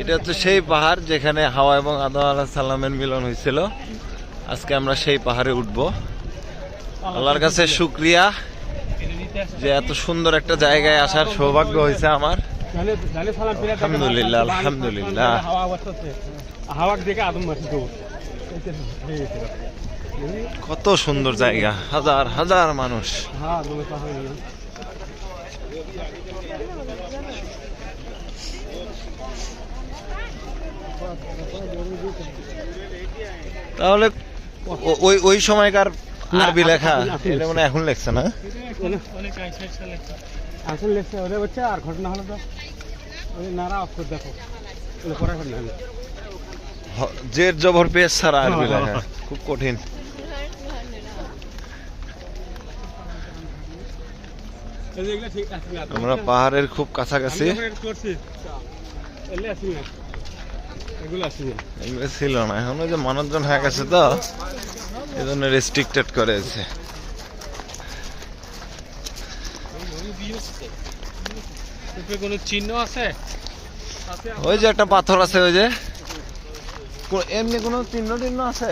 এটা হচ্ছে সেই পাহাড় যেখানে হাওয়া এবং আদম আলাহ সাল্লামের মিলন হয়েছিল। আজকে আমরা সেই পাহাড়ে উঠব। আল্লাহর কাছে শুক্রিয়া যে এত সুন্দর একটা জায়গায় আসার সৌভাগ্য হয়েছে আমার। আলহামদুলিল্লাহ, আলহামদুলিল্লাহ। কত সুন্দর জায়গা হাজার হাজার মানুষ হ্যাঁ দমে পাহাড় তাহলে ওই ওই সময়কার আরবি লেখা এখন- এখন এটা মানে এখন লেখছে না? আসলে লেখছে ওটা হচ্ছে আর ঘটনা হলো তো। ওই নারা অক্ষর দেখো। পড়া ঘটনা হলো জের জবর পেশ ছাড়া আরবি হ্যাঁ, লেখা হ্যাঁ। খুব কঠিন। আমরা পাহাড়ের খুব কাছাকাছি। এগুলো ছিল না। এখন ওই যে মানুষজন হয়ে গেছে তো এই জন্য রেস্ট্রিক্টেড করেছে কোনো চিহ্ন আছে? ওই যে একটা পাথর আছে ওই যে। এমনি কোনো চিহ্ন টিহ্ন আছে?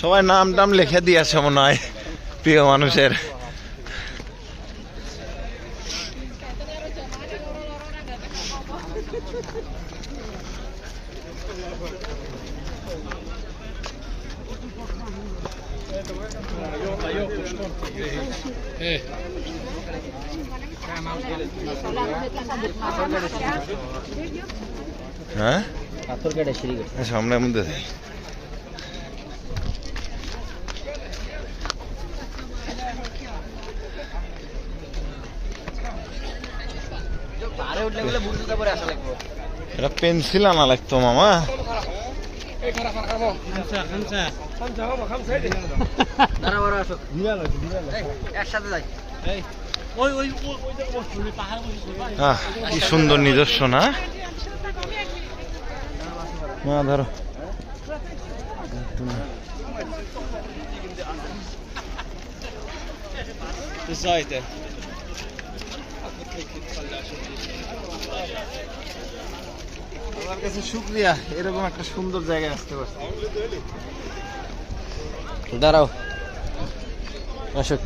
সবাই নাম টাম লিখে দিয়েছে মনে হয় প্রিয় মানুষের। পরে আসা লাগবে। এটা পেন্সিল আনা লাগতো মামা। সুন্দর নিজস্ব না না ধরো Seite. আমার কাছে শুক্রিয়া। এরকম একটা সুন্দর জায়গায় আসতে পারছি। দাঁড়াও। অশোক।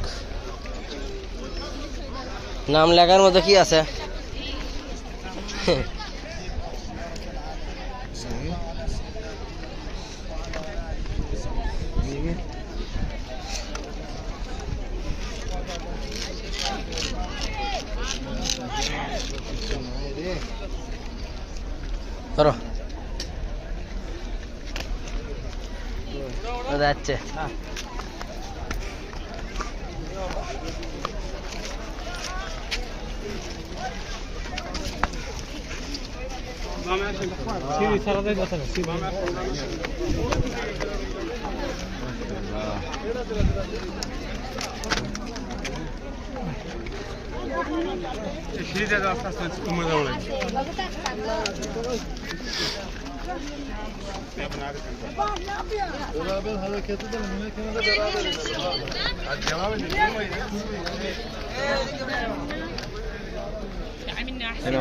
নাম লেখার মতো কি আছে? Toro. No, no. Ah. Vamos a hacer la Sí,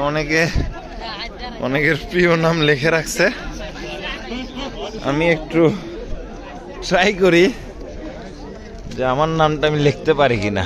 অনেকে, অনেকের প্রিয় নাম লিখে রাখছে। আমি একটু ট্রাই করি যে আমার নামটা আমি লিখতে পারি কিনা।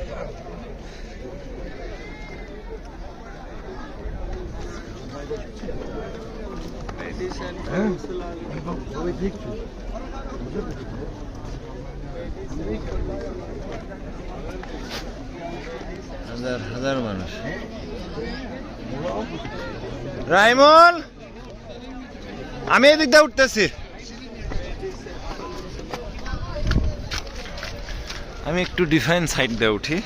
হাজার হাজার মানুষ। রাইমন আমি এদিক দিয়ে উঠতেছি। আমি একটু ডিফাইন সাইড দিয়ে উঠি।